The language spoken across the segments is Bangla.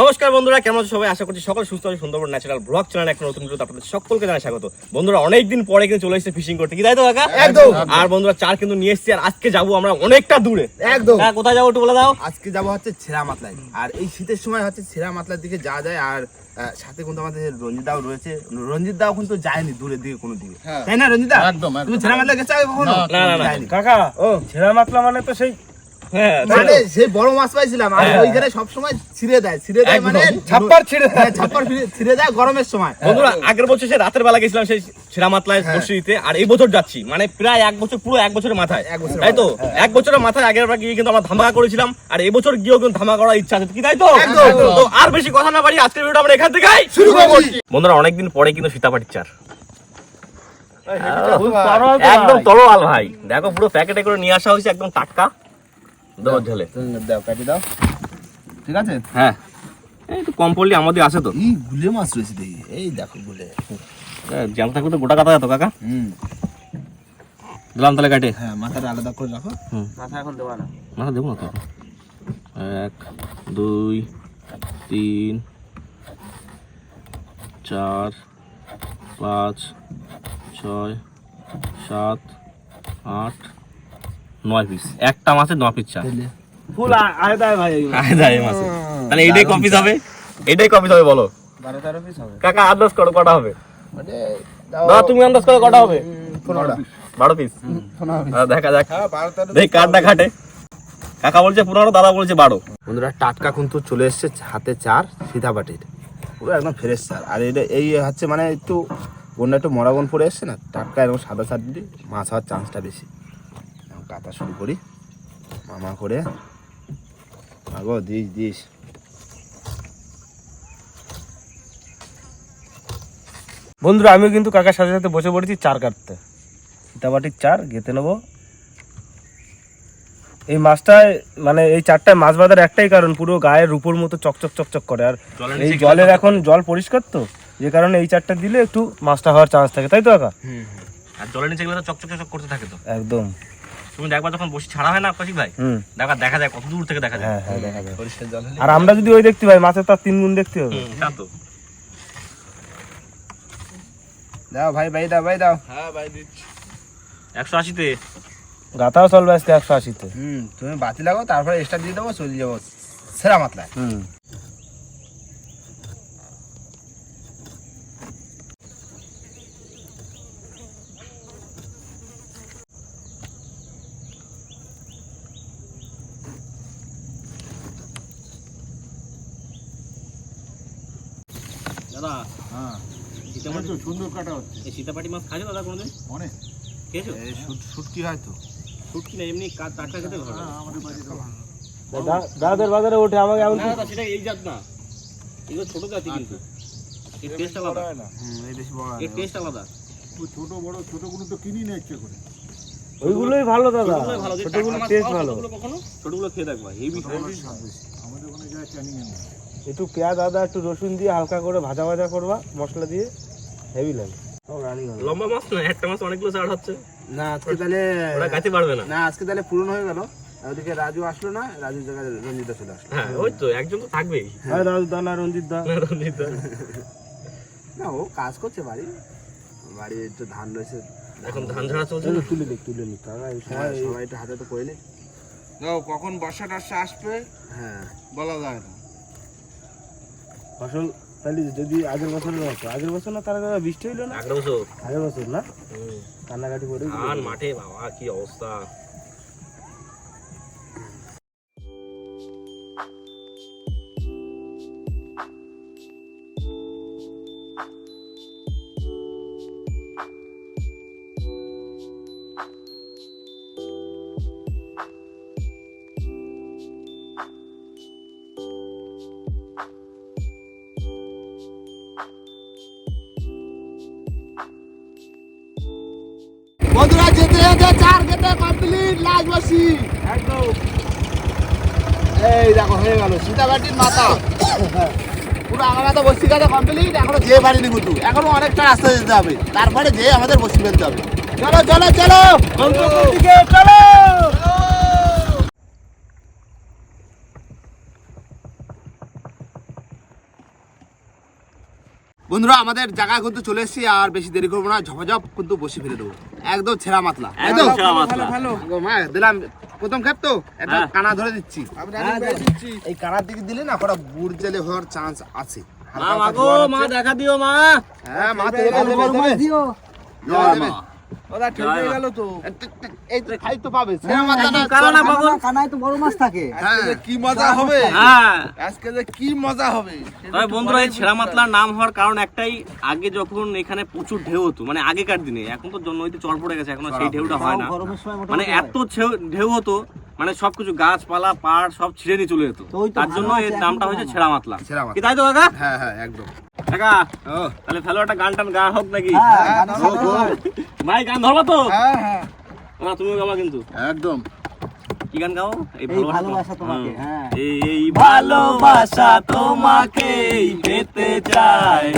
নমস্কার বন্ধুরা কেমন আছো সবাই? আশা করছি সকল সুস্থ আছে। সুন্দরবন ন্যাচারাল ব্লগ চ্যানেল একটা নতুন ভিডিও আপনাদের সকলকে জানাই স্বাগত। বন্ধুরা অনেকদিন পরে কিন্তু চলে এসেছে ফিশিং করতে। কি তাই তো কাকা? একদম। আর বন্ধুরা চার কিন্তু নিয়ে এসেছি আর আজকে যাব আমরা অনেকটা দূরে। একদম। কাকা, কোথায় যাব একটু বলে দাও। আজকে যাব হচ্ছে ছেঁড়া মাতলায়। আর এই শীতের সময় হচ্ছে ছেঁড়া মাতলার দিকে যাওয়া যায় আর সাথে কিন্তু আমাদের রঞ্জিত দাও রয়েছে। রঞ্জিত দাও কিন্তু যায়নি দূরের দিকে কোনো দিকে। তাই না রঞ্জিত দা একদম। তুমি ছেঁড়া মাতলা গেছো কখনো? না, না, না। কাকা ও ছেঁড়া মাতলা মানে তো সেই হ্যাঁ মানে সেই বড় মাছ পাইছিলাম আর ওইখানে সব সময় ছিঁড়ে দেয় ছিঁড়ে দেয় মানে ছাপ্পার ছিঁড়ে হ্যাঁ, ছাপ্পার ছিঁড়ে দেয় গরমের সময়। বন্ধুরা আগের বছর সে রাতের বেলা গেছিলাম সেই ছেঁড়া মাতলায় হ্যাঁ। বসে দিতে আর এই বছর যাচ্ছি। মানে প্রায় এক বছর পুরো এক বছরের মাথায়। তাই তো? এক বছরের মাথায় আগের বার গিয়ে কিন্তু আমরা ধামাকা করেছিলাম আর এই বছর গিয়েও কিন্তু ধামাকা করার ইচ্ছা আছে। কি তাই তো? আর বেশি কথা না পারি আজকের ভিডিওটা আমরা এখান থেকে শুরু করছি। বন্ধুরা অনেকদিন পরে কিন্তু সীতাপাটির চার। একদম ভাই। তলোয়াল ভাই। দেখো পুরো প্যাকেটে করে নিয়ে আসা হয়েছে একদম টাটকা। ঝালে দাও। কাটি দাও। ঠিক আছে? হ্যাঁ। এই তো কম পড়লে আমাদের আছে তো। এই গুলে মাছ রয়েছে দেখি। এই দেখো গুলে। থাকলে তো গোটা কাটা যেত কাকা। হুম। দিলাম তাহলে কাটে। হ্যাঁ মাথাটা আলাদা করে রাখো। হুম। মাথা এখন দেওয়া না। মাথা দেবো না তো? এক দুই তিন চার পাঁচ ছয় সাত আট নয় পিস একটা মাছের নয় পিস চা ফুল আয়দায় ভাই এগুলো। তাহলে এইটাই কপিস হবে? এইটাই কপিস হবে বলো? বারো তেরো পিস হবে। কাকা আন্দাজ করো কটা হবে? মানে দাদা তুমি আন্দাজ করো কটা হবে? বারো পিস দেখা যাক। হ্যাঁ দেখ কাঠটা খাটে কাকা বলছে পনেরো দাদা বলছে বারো। বন্ধুরা টাটকা কিন্তু চলে এসছে হাতে চার সীতাবাটির পুরো একদম ফ্রেশ চার আর এটা এই হচ্ছে মানে একটু বন্যা একটু মরাবন পড়ে এসছে না টাটকা এবং সাদা দিলে মাছ হওয়ার চান্সটা বেশি। কাটা শুরু করি। মামা করে। আগো দিস দিস। বন্ধুরা আমিও কিন্তু কাকার সাথে সাথে বসে পড়েছি চার কাটতে। সীতাবাটির চার গেতে নেব। এই মাছটায় মানে এই চারটায় মাছ বাঁধার একটাই কারণ পুরো গায়ের উপর মতো চকচক চকচক করে। আর এই জলের এখন জল পরিষ্কার তো যে কারণে এই চারটা দিলে একটু মাছটা হওয়ার চান্স থাকে। তাই তো কাকা? আর জলের নিচে গেলে চকচক চকচক করতে থাকে তো। একদম। তুমি দেখবা যখন বসে ছাড়া হয় না কৌশিক ভাই দেখা দেখা যায় কত দূর থেকে দেখা যায়। হ্যাঁ হ্যাঁ দেখা যায়। আর আমরা যদি ওই দেখতে পাই মাছের তার তিন গুণ দেখতে হবে। তা তো। দাও ভাই ভাই দাও ভাই দাও। হ্যাঁ ভাই দিচ্ছি। একশো আশিতে? গাতাও চলবে আজকে একশো আশিতে। হুম তুমি বাতি লাগাও তারপরে এক্সট্রা দিয়ে দেবো চলে যাব। সেরা মাতলায় হুম। সুন্দর কাটা হচ্ছে। এই সীতাপাটি মাছ খাইছো দাদা কোনোদিন? অনেক। খেয়েছো? এই শুট শুট কি হয় তো। শুটকি না এমনি কা- টাটকা খেতে ভালো আমাদের বাড়িতে দাদাদের বাজারে ওঠে আমাকে এমন না দাদা সেটা এই জাত না। এগুলো ছোট জাতি কিন্তু। এর টেস্ট আলাদা। হুম এই বেশি বড় এর টেস্ট আলাদা। ছোট বড় ছোটগুলো তো কিনি না ইচ্ছে করে। ওইগুলোই ভালো দাদা। ছোটগুলো যে টেস্ট ভালো। ছোটগুলো কখনো? ছোটগুলো খেয়ে দেখবা হেভি স্বাদ আমাদের ওখানে ক্যানিং এর না একটু পেঁয়াজ আদা একটু রসুন দিয়ে হালকা করে ভাজা ভাজা করবা মশলা দিয়ে। হেভি লাগে লম্বা মাছ না একটা মাছ অনেকগুলো চার হচ্ছে। না আজকে তাহলে ওরা গাছে পারবে না। না আজকে তাহলে পূরণ হয়ে গেল। ওদিকে রাজু আসলো না রাজুর জায়গায় রঞ্জিতা চলে আসলো। হ্যাঁ ওই তো একজন তো থাকবেই। হ্যাঁ। রাজু দা না রঞ্জিত দা। রঞ্জিত দা। না ও কাজ করছে বাড়ি। বাড়ি একটু ধান রয়েছে এখন ধান ঝাড়া চলছে তুলে নিক তুলে নিক কাকা এই সবাই সময় সবাই একটু হাতে তো করে নি যাও কখন বর্ষা টর্ষা আসবে হ্যাঁ। বলা যায় না। ফসল তাহলে যদি আগের বছরের মতো আগের বছর না তার আগে বৃষ্টি হইল না? আগের বছর। আগের বছর না। কান্নাকাটি করে মাঠে বাবা কি অবস্থা? বসি একদম এই দেখো হয়ে গেল। সীতাবাটির মাথা। পুরো আমাদের বসি কাটা কমপ্লিট এখনও যেয়ে পারিনি কিন্তু এখনও অনেকটা রাস্তা যেতে হবে। তারপরে যেয়ে আমাদের বসি ফেলতে হবে। চলো চলো। চলো। চলো। বন্ধুরা আমাদের জায়গায় কিন্তু চলে এসেছি আর বেশি দেরি করব না ঝপঝপ কিন্তু বসে ফেলে দেবো। একদম ছেঁড়া মাতলা। একদম ছেঁড়া মাতলা। দিলাম। প্রথম খেপ তো? একটা হ্যাঁ। কানা ধরে দিচ্ছি। এই কানার দিকে দিলে না কটা বুড় জেলে হওয়ার চান্স আছে। মা দেখা দিও মা। হ্যাঁ মা তো। দেবে, দেবে। ওরা হয়ে গেল তো। এই তো খাই তো পাবে। মাতলা না কারণ পাগল তো বড় মাছ থাকে। হ্যাঁ। আজকে কি মজা হবে? হ্যাঁ। আজকে যে কি মজা হবে? তবে বন্ধুরা এই ছেঁড়া মাতলার নাম হওয়ার কারণ একটাই আগে যখন এখানে প্রচুর ঢেউ হতো মানে আগেকার দিনে এখন তো নদীতে চর পড়ে গেছে এখন সেই ঢেউটা হয় না। মানে এত ঢেউ হতো মানে সবকিছু গাছপালা পাড় সব ছিঁড়ে নিয়ে চলে যেত। তার জন্য এর নামটা হয়েছে। ছেঁড়া মাতলা কি তাই তো কাকা হ্যাঁ হ্যাঁ একদম। কাকা তাহলে ফেলো একটা গান টান গা হোক নাকি? হ্যাঁ, গান হবে, ভাই গান ধরবা তো? হ্যাঁ হ্যাঁ। না তুমি গাবা কিন্তু। একদম। কি গান গাও? এই ভালোবাসা তোমাকে। হ্যাঁ। এই ভালোবাসা তোমাকে পেতে চায়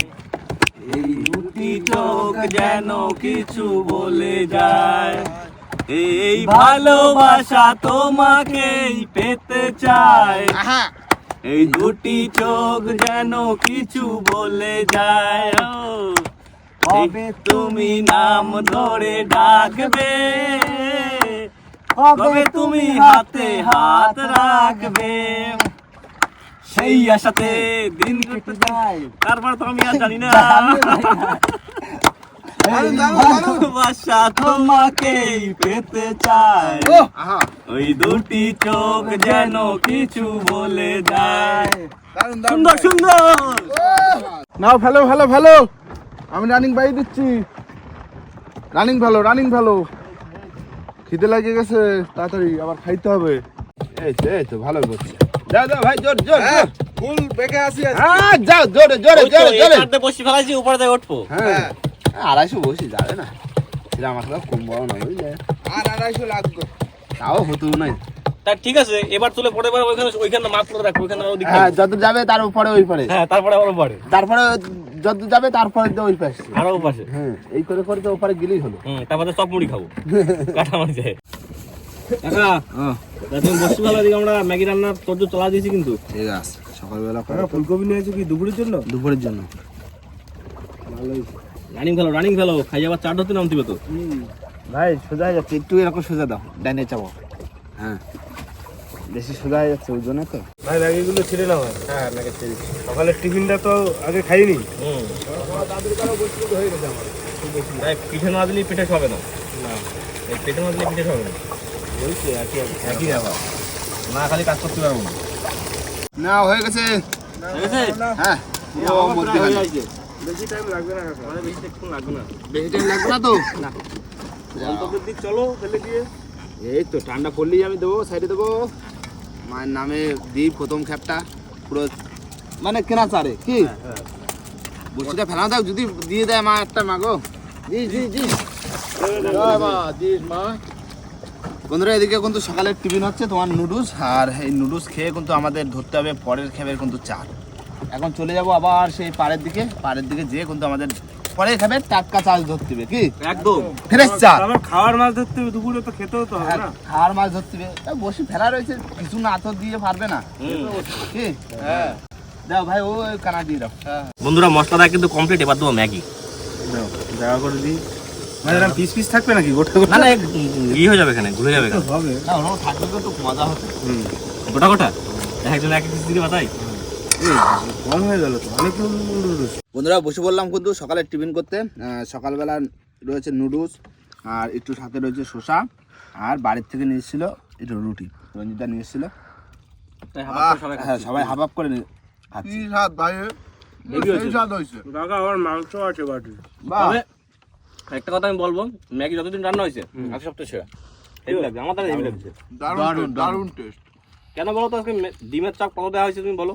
এই দুটি চোখ যেন কিছু বলে যায়। এই ভালোবাসা তোমাকে পেতে চায় এই দুটি চোখ যেন কিছু বলে যায়। কবে তুমি নাম ধরে ডাকবে? কবে তুমি হাতে হাত রাখবে? সেই আশাতে দিন কেটে যায় তারপর তো আমি আর জানি না। ভালোবাসা তোমাকেই পেতে চায় আহা। ওই দুটি চোখ যেন কিছু বলে যায় সুন্দর সুন্দর। নাও ভালো ভালো ভালো আমি রানিং বাইক দিচ্ছি। রানিং ভালো রানিং ভালো। খিদে লাগে গেছে তাড়াতাড়ি আবার খাইতে হবে। এই তো এই তো ভালো করছে। যাও যাও ভাই জোর জোর জোর। ফুল বেঁকে আসি হ্যাঁ যাও জোরে জোরে জোরে জোরে। বসে ফেলাইছি উপরে দিয়ে উঠবো। হ্যাঁ। আড়াইশো বসি যাবে না। সেটা আমার কাছে কম বড় নয় বুঝলে? আর আড়াইশো লাগবে। তাও হতেও নাই তা ঠিক আছে এবার তুলে পরে এবার ওইখানে ওইখানে মাপ করে রাখব ওইখানে ওদিক হ্যাঁ যত যাবে তার উপরে ওই পরে। হ্যাঁ তারপরে আবার পরে তারপরে যত যাবে তারপরে তো ওই পাশে। আরও পাশে হ্যাঁ এই করে করে তো ওপারে গেলেই হলো। হুম তারপরে চপ মুড়ি খাব। কাটা মারি যায় কাকা তুমি বসতে ভালো দিকে আমরা ম্যাগি রান্নার তর্জ চলা দিয়েছি কিন্তু। ঠিক আছে সকালবেলা ফুলকপি নিয়েছে কি দুপুরের জন্য? দুপুরের জন্য। রানিং ফেলো রানিং ফেলো খাই আবার চার ধরতে নাম দিবে তো। ভাই সোজা হয়ে যাচ্ছে একটু এরকম সোজা দাও ডাইনে চাপো। হ্যাঁ। বেশি সোজা হয়ে যাচ্ছে ওই জন্য তো। ভাই ম্যাগিগুলো ছিঁড়ে নাও হ্যাঁ ম্যাগি ছিঁড়ে সকালের টিফিনটা তো আগে খাইনি। হুম। দেখ, পিঠে না দিলে পিঠে খাবে না। না। এই পিঠে না দিলে পিঠে খাবে না। একই আবার না খালি কাজ করতে পারব না। না হয়ে গেছে। হ্যাঁ পুরো মধ্যেখানে। বেশি টাইম লাগবে না কাকা। মানে বেশি একটু লাগবে না। বেশি টাইম লাগবে না তো? না। গন্তব্যের দিক চলো ফেলে দিয়ে। এই তো ঠান্ডা পড়লেই আমি দেবো সাইডে দেবো। মায়ের নামে দিই প্রথম খ্যাপটা পুরো মানে কেনা চারে কি? বসিটা ফেলা দাও যদি দিয়ে দেয় মা একটা মাগো জি জি জি। বন্ধুরা এদিকে কিন্তু সকালের টিফিন হচ্ছে তোমার নুডলস আর এই নুডলস খেয়ে কিন্তু আমাদের ধরতে হবে পরের খেবের কিন্তু চার এখন চলে যাব আবার সেই পাড়ের দিকে। পাড়ের দিকে যেয়ে কিন্তু আমাদের পরের খেবের টাটকা চাল ধরতে হবে কি? একদম। ফ্রেশ চাল। আবার খাওয়ার মাছ ধরতে হবে দুপুরে তো খেতেও তো হবে হ্যাঁ, না। খাওয়ার মাছ ধরতে হবে। বসে ফেলা রয়েছে কিছু না তো দিয়ে পারবে না। কি? হ্যাঁ। দাও ভাই ও ওই কানা দিয়ে দাও। বন্ধুরা মশলাটা কিন্তু কমপ্লিট এবার দেবো ম্যাগি। জায়গা করে দিই। মানে এরকম পিস পিস থাকবে নাকি? গোটা গোটা? না না ই হয়ে যাবে এখানে ঘুরে যাবে এখানে। হবে। না ওরকম থাকলে তো মজা হতো। গোটা গোটা? একজন এক পিস বাতাই কম হয়ে গেল তো অনেক বন্ধুরা বসে বললাম কিন্তু সকালে টিফিন করতে। সকালবেলা রয়েছে নুডলস আর একটু সাথে রয়েছে শসা আর বাড়ির থেকে নিয়ে এসেছিল একটু রুটি। রঞ্জিতা নিয়ে এসেছিল। হ্যাঁ সবাই হাফ হাফ করে কি স্বাদ ভাই কাকা আমার মাংস আছে বাটি। বাহ। একটা কথা আমি বলব ম্যাগি যতদিন রান্না হয়েছে আজকে সপ্তাহে সেরা। হেভি লাগছে আমার তাহলে হেভি লাগছে। দারুণ। দারুণ টেস্ট। কেন বলো তো আজকে ডিমের চাপ কত দেওয়া হয়েছে তুমি বলো?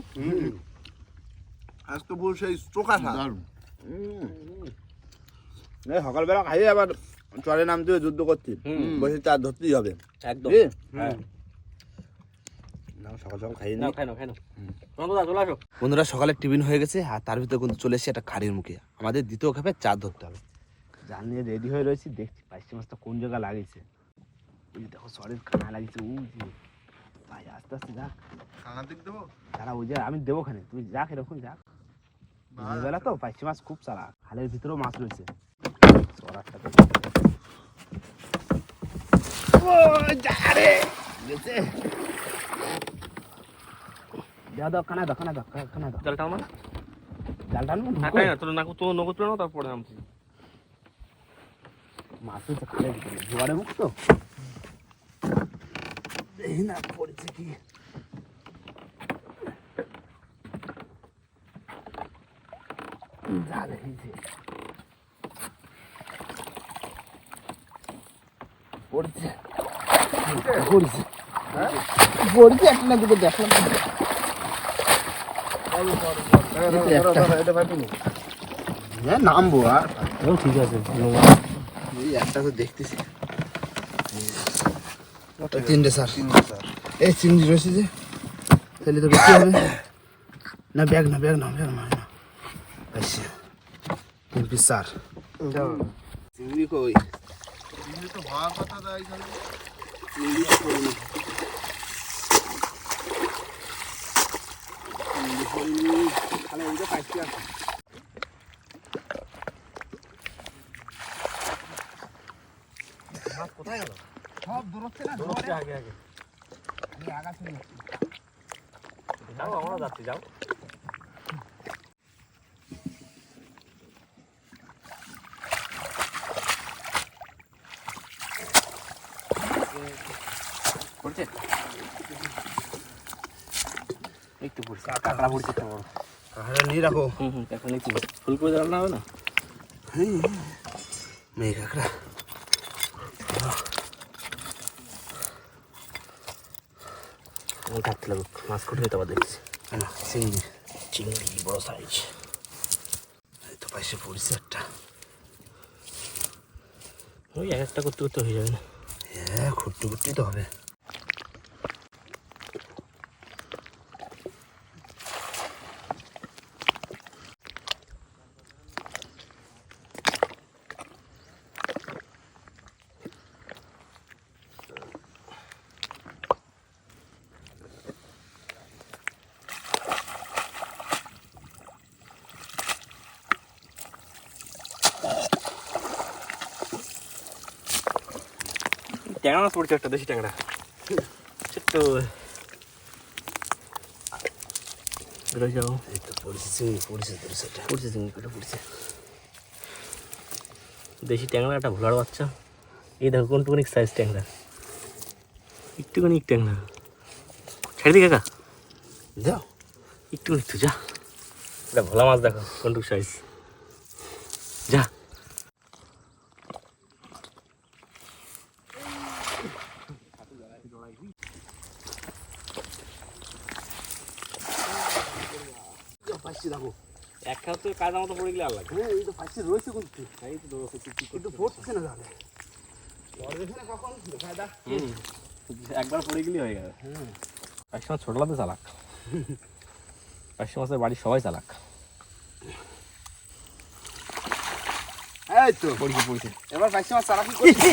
আজকে পুরো সেই চোখা সকালবেলা খাইয়ে আবার চরে নামতে যুদ্ধ করতে হুম। বসে চার ধরতেই হবে। একদম। হ্যাঁ। বন্ধুরা সকালে টিফিন হয়ে গেছে আর তার ভিতরে কিন্তু চলে এসেছে একটা খাড়ির মুখে। আমাদের দ্বিতীয় খাপে চার ধরতে হবে। জাল নিয়ে রেডি হয়ে রয়েছি দেখছি পাইছি মাছটা কোন জায়গায় লাগিয়েছে। ওই দেখো সরের খানা লাগিয়েছে ও যে ভাই আস্তে আস্তে যাক। খানা দিক দেবো? তারা ওই যে আমি দেবো খানে তুমি যাক এরকম যাক। বেলা তো পাইছি মাছ খুব চালা খালের ভিতরেও মাছ রয়েছে। গেছে। দাও দাও জাল টানো না? জাল হ্যাঁ ঢুকো। তাই না? তোর নাকু তো নগদ তারপরে নামছি মাছ ভিতরে। জোয়ারে মুখ তো? দেখি না পড়েছে কি জাল হয়েছে পড়ছে পড়ছে পড়ছে একটা না দুটো দেখলাম। হ্যাঁ নামবো আর ঠিক আছে একটা তো দেখতেছি। তিনটে স্যার। এই চিংড়ি রয়েছে যে তাহলে তো বেশি হবে। না ব্যাগ না ব্যাগ না ব্যাগ না আচ্ছা তিন পিস স্যার। চিংড়ি কই? তো হওয়ার কথা তো এইখানে চিংড়ি তো কই না। চিংড়ি কইনি। খালি এইটা পাইছি আছে সব দূরত্বে না দূরত্বে আগে আগে আমি আগাতে যাচ্ছি। যাও আমরা যাচ্ছি যাও পড়ছে একটু পড়ছে কাঁকড়া পড়ছে একটা বড় কাহারা নিয়ে রাখো হুম হুম কাঁকড়া নিচ্ছি ফুল করে রান্না হবে না মেয়ে কাঁকড়া কাটতে লাগুক মাছ কুটে আবার দেখছি। কেন চিংড়ি চিংড়ি বড় সাইজ এই তো পাইছে পড়ছে একটা। ওই এক একটা করতে করতে হয়ে যাবে না। হ্যাঁ ঘুরতে ঘুরতেই তো হবে। ট্যাংরা মাছ পড়ছে একটা দেশি ট্যাংরা। ছোট্ট। যাও। এই তো পড়ছে চিংড়ি পড়ছে পড়ছে একটা পড়ছে চিংড়ি পড়ছে? দেশি ট্যাংরা একটা ভোলার বাচ্চা। এই দেখো কোনটুকুনি সাইজ ট্যাংরা। একটুখানি ট্যাংরা। ছেড়ে দি কাকা। যাও। একটুখানি একটু যা। এটা ভোলা মাছ দেখো কোনটুকু সাইজ যা পাইছি দেখো কাজ মতো পড়ে গেলে আল্লাহ হ্যাঁ এই তো পাইছে রয়েছে কিন্তু। এই তো দৌড়াচ্ছে কিন্তু পড়ছে না তাহলে। কখন? দেখা একবার পড়ে গেলে হয়ে গেল। পাঁচশো মাছ ছোটলাতে চালাক। পাঁচশো মাছের বাড়ির সবাই চালাক। এই তো। পড়ছে পড়ছে। এবার পাইছে আমার চারা কি করছি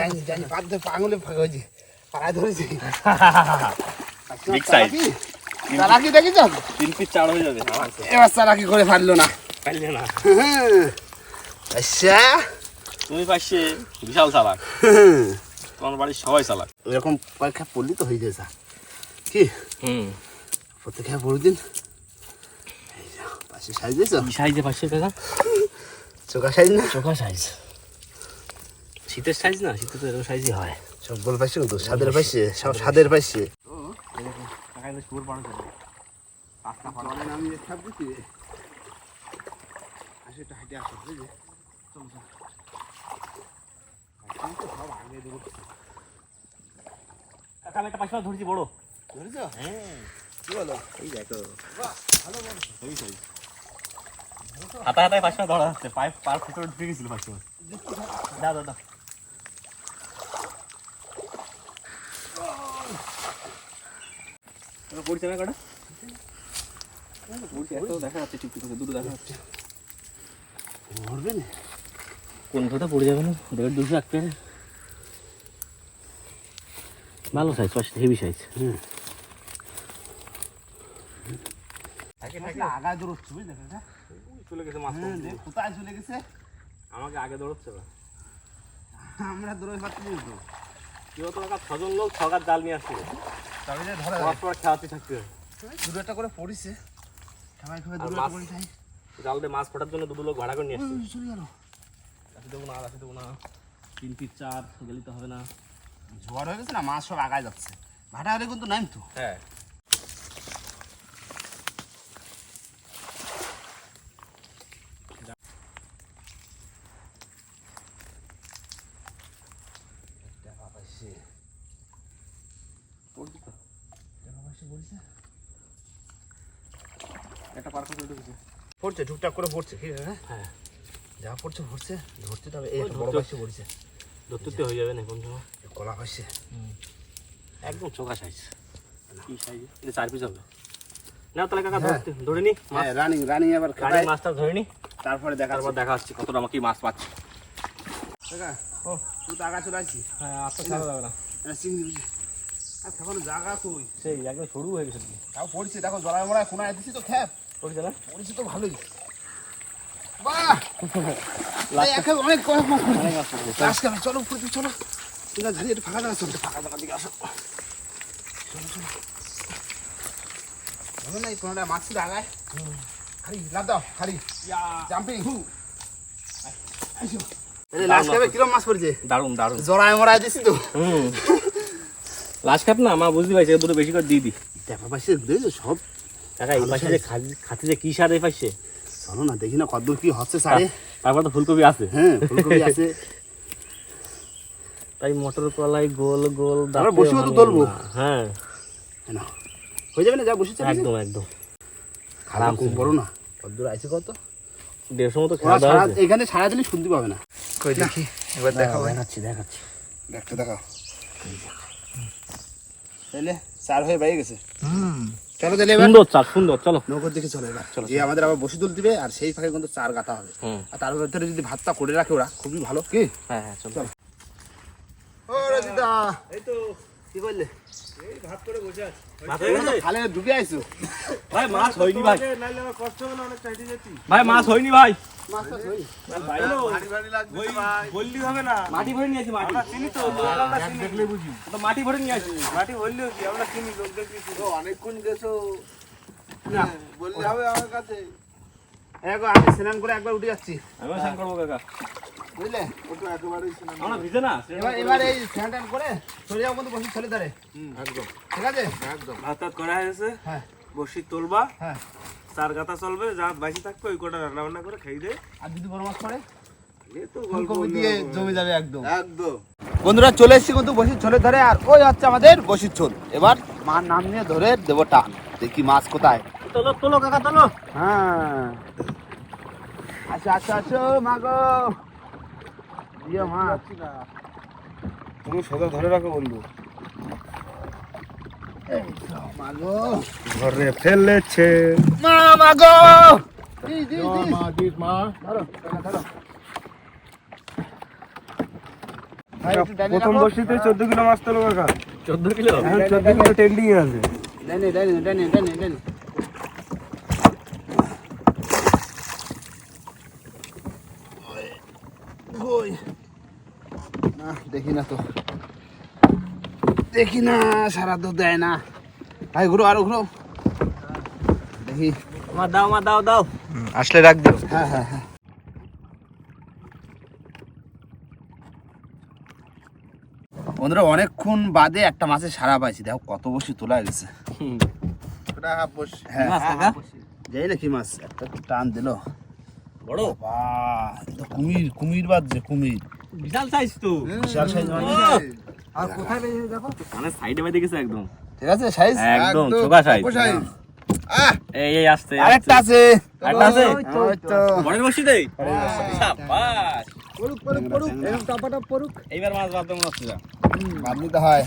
জানি জানি। পাত ধরে পাঙলে ফাঁকা হয়েছে। পাড়ায় ধরেছি। Big size. তিন চার হয়ে যাবে। এবার চারা করে ফাটলো না। পারলে না। আচ্ছা। তুমি পাশে বিশাল চালাক। তোমার বাড়ির সবাই চালাক। এরকম পরীক্ষা পড়লি তো হয়ে যায় স্যার কি? হুম। দিন পাশে সাইজ দিয়েছ সাইজে পাশে চোখা সাইজ না? চোখা সাইজ। শীতের সাইজ না শীতে তো এরকম সাইজই হয়। সব বল পাইছে তো সাদের পাইছে? সব সাদের পাইছে। কিন্তু সুর পাড়া যাবে আমি ছাপ দিচ্ছি আসে একটু হাইটে আসো বুঝলি? কাকা আমি একটা পাশে ধরছি বড়। ধরেছ? হ্যাঁ। কি বলো? এই দেখো। হাতায় পাঁচ মাছ ধরা যাচ্ছে পাইপ পার ফুটে ঢুকে গেছিল পাঁচ দা দা দা পড়ছে না কটা? পড়ছে একটা দেখা যাচ্ছে ঠিক ঠিক দুটো দেখা যাচ্ছে মরবে না কোনটা পড়ে যাবে না? দেড় দুশো এক পেয়ারে। ভালো সাইজ পাশে হেভি সাইজ আগায় দৌড়চ্ছে বুঝলে চলে গেছে মাছ কোথায় চলে গেছে? আমাকে আগে দৌড়চ্ছে না আমরা দৌড়ে পাচ্ছি কেউ তো। ছজন লোক ছগার জাল নিয়ে আসছে তবে যে ধরে পরস্পর খেয়াতে থাকতে হবে। দুটো একটা করে পড়িছে। সবাই খাবে দুটো একটা করে খাই। জাল দিয়ে মাছ ফোটার জন্য দুটো লোক ভাড়া করে নিয়ে আসছে। চলে গেল। রাখি দেবো না রাখি দেবো না। তিন ফিট চার গেলে তো হবে না। ঝড় হয়ে গেছে না? মাছ সব আগায় যাচ্ছে। ভাটা হলে কিন্তু নাই তো। হ্যাঁ একটা পার করে ঢুকেছে পড়ছে টুকটাক করে পড়ছে কি হ্যাঁ হ্যাঁ। যা পড়ছে পড়ছে ধরতে তবে এই একটা বড় পাশে পড়ছে ধরতে হয়ে যাবে না কোন সময়? কলা পাশে একদম চোখা সাইজ কি সাইজ এটা চার পিস হবে। না তাহলে কাকা হ্যাঁ। ধরতে ধরে নি হ্যাঁ রানিং রানিং আবার গাড়ি খাটায় মাছটা ধরে নি। তারপরে দেখা তারপর দেখা হচ্ছে কতটা আমাকে মাছ পাচ্ছি। দেখা ও। তুই তো আগা চলে আসছিস হ্যাঁ ছাড়া যাবে না। চিংড়ি বুঝি আর খাবার জায়গা কই? সেই একদম সরু হয়ে গেছে। তাও পড়ছে দেখো জলায় মরায় কোনায় দিছি তো খ্যাপ পড়ছে না? পড়ছে তো ভালোই। বাহ! অনেক মাছ পড়ছে অনেক মাছ পড়ছে আজকে আমি চলো উপরে চলো। ঠিক আছে একটু ফাঁকা জায়গা চলো। ফাঁকা জায়গা দিকে আসো। চলো চলো। ভালো নাই কোনোটা মাছ ছিল খালি লাভ দাও খালি। জাম্পিং। হু লাস্ট টাইমে কিরম মাছ পড়ছে? দারুণ দারুণ জড়ায় মরায় দিছি তো। হুম। লাস্ট কাপ না মা বুঝতে পারছি দুটো বেশি করে দিয়ে দি। দেখা পাইছে দেখছ সব? কাকা এই পাশে যে খাতি- খাতি যে কি সার এই পাশে? চলো না দেখি না কতদূর কি হচ্ছে সারে। তারপর তো ফুলকপি আছে। হ্যাঁ ফুলকপি আছে। তাই মটর কলাই গোল গোল আমরা দাঁতে তো ভাঙে হ্যাঁ না। হয়ে। যাবে না যা বসেছে একদম একদম। খারাপ খুব বড় না। কতদূর আছে কত? দেড়শো মতো খাওয়া দাওয়া এখানে সারা দিলে শুনতে পাবে না। কই দেখি এবার দেখাবো দেখাচ্ছি দেখাচ্ছি। দেখতে দেখাও। তাহলে চার হয়ে বাইরে গেছে। হুম। চলো তাহলে এবার সুন্দর চার সুন্দর চলো। নৌকোর দিকে চলো এবার। চলো যে আমাদের আবার বসে তুলতে দিবে আর সেই ফাঁকে কিন্তু চার গাঁথা হবে। আর তার ভিতরে যদি ভাতটা করে রাখে ওরা খুবই ভালো। কি? হ্যাঁ হ্যাঁ চলো। ও রাজিদা এই তো কি বললে ভাত হয়ে গেছে? খালে ঢুকে আইছো। ভাই মাছ হয়নি ভাই। ভাই মাছ হয়নি ভাই। বললি হবে না। মাটি ভরে নিয়ে আসি মাটি। চিনি তো লোক আমরা চিনি। তো মাটি ভরে নিয়ে আসি। মাটি বললেও কি আমরা চিনি লোক দেখলি অনেকক্ষণ গেছো। না। বললে হবে আমার কাছে। আমি স্নান করে একবার উঠে যাচ্ছি। আমিও স্নান করব কাকা। বুঝলে? ওটা একেবারেই শোনা ভিজে না এবার এবার এই স্নান করে চলে যাব কিন্তু বসে চলে ধরে। একদম। ঠিক আছে? একদম। ভাত করা হয়েছে হ্যাঁ। বসি তুলবা। হ্যাঁ। চার গাতা চলবে যা বাইসি থাকবে ওই কটা রান্না বান্না করে খেয়ে দে। আর যদি বড় মাছ পড়ে? এ তো ফুলকপি দিয়ে জমে যাবে একদম। একদম। বন্ধুরা চলে এসেছি কিন্তু বসির ছোলে ধরে আর ওই হচ্ছে আমাদের বসির ছোল। এবার মার নাম নিয়ে ধরে দেবো টান। দেখি মাছ কোথায়। তোলো তোলো কাকা তোলো। হ্যাঁ। আচ্ছা আচ্ছা আসো মাগো দিও মা। তুমি সোজা ধরে রাখো বন্ধু। মাগো ঘরে ফেলেছে। মা মাগো দি দি দি মা দিস মা। ধরো টাকা ধরো। ভাই একটু ডাইনে প্রথম। বর্ষিতে চোদ্দ কিলো মাছ তোলো কাকা। চোদ্দ কিলো? চোদ্দ কিলো টেন্ডিং আছে ডাইনে ডাইনে ডাইনে ডাইনে ডাইনে ওই না দেখি না তো। দেখি না সারা তো দেয় না। ভাই ঘুরো আরও ঘুরো। দেখি। আমার দাও আমার দাও দাও। আসলে রাখ দিও। হ্যাঁ হ্যাঁ হ্যাঁ। বন্ধুরা অনেকক্ষণ বাদে একটা মাছের সারা পাইছি। দেখো কত বসে তোলা গেছে। বস হ্যাঁ যাই না কি মাছ একটা টান দিল। বড়? বাহ এটা কুমির বাদ যে কুমির। বিশাল সাইজ তো। বিশাল সাইজ মানে আর কোথায় বেরিয়ে দেখো? মানে সাইডে বেঁধে গেছে একদম। ঠিক আছে সাইজ একদম ছোকা সাইজ এই এই আসতে আরেকটা আছে। আরেকটা আছে? ওই তো বড়ের বসি দেই সাবাস। পড়ুক পড়ুক পড়ুক। এরকম টাপাটা পড়ুক এইবার মাছ বাদ মনে হচ্ছে যা। বাদ নিতে হয়।